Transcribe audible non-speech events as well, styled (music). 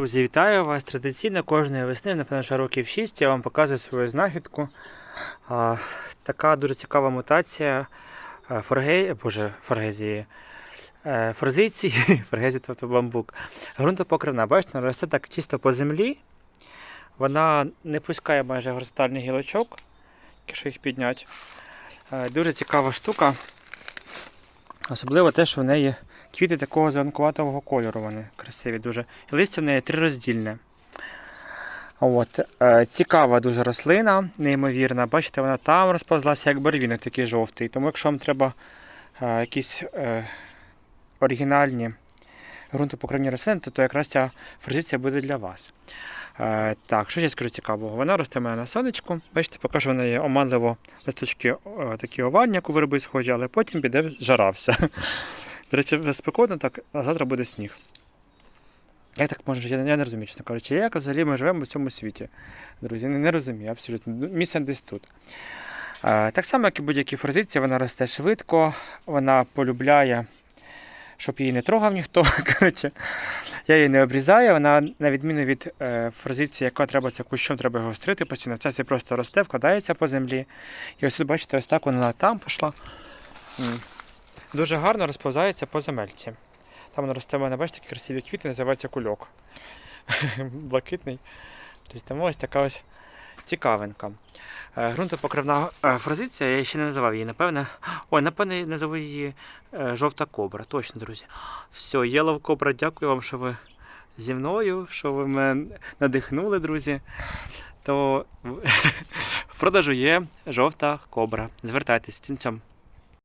Друзі, вітаю вас! Традиційно кожної весни, напевно, що років 6 я вам показую свою знахідку. А, така дуже цікава мутація е, форге... Боже, форгезії. Е, Форзиції, (laughs) форгезія це бамбук. Грунтопокривна, бачите, вона росте так чисто по землі. Вона не пускає майже горизонтальний гілочок, якщо їх підняти. Е, Дуже цікава штука. Особливо те, що в неї квіти такого зеленкуватого кольору. Вони красиві дуже. Листя в неї трироздільне. От, е, цікава дуже рослина, неймовірна. Бачите, вона там розповзлася, як барвінок такий жовтий. Тому якщо вам треба е, якісь е, оригінальні ґрунтопокривні рослини, то, то якраз ця форзиція буде для вас. Так, що ще скажу цікавого? Вона росте мене на сонечку. Бачите, поки що в неї оманливо листочки такі овальні, як у верби схожі, але потім піде жара все. До речі, вже спекотно так, а завтра буде сніг. Як так я не, я не розумію, чесно кажучи, як взагалі ми живемо в цьому світі. Друзі, не, розумію абсолютно. Місце десь тут. Так само, як і будь-які форзиції, вона росте швидко, вона полюбляє, щоб її не трогав ніхто. (laughs) Коротше, я її не обрізаю, вона, на відміну від е, форзиції, яка треба це кущом, треба його стрити постійно. Це просто росте, вкладається по землі. І ось тут, бачите, ось так вона там пішла. Дуже гарно розповзається по земельці. Там вона росте в мене, бачите, такі красиві квіти, називається кульок. (laughs) Блакитний. Тобто ось така ось цікавинка. Е, Грунтопокривна е, фразиція, я ще не називав її, напевне. Ой, напевне, назову її е, жовта кобра. Точно, друзі. Все, Yellow Cobra, дякую вам, що ви зі мною, що ви мене надихнули, друзі. То в (laughs) продажу є жовта кобра. Звертайтесь цим цьом.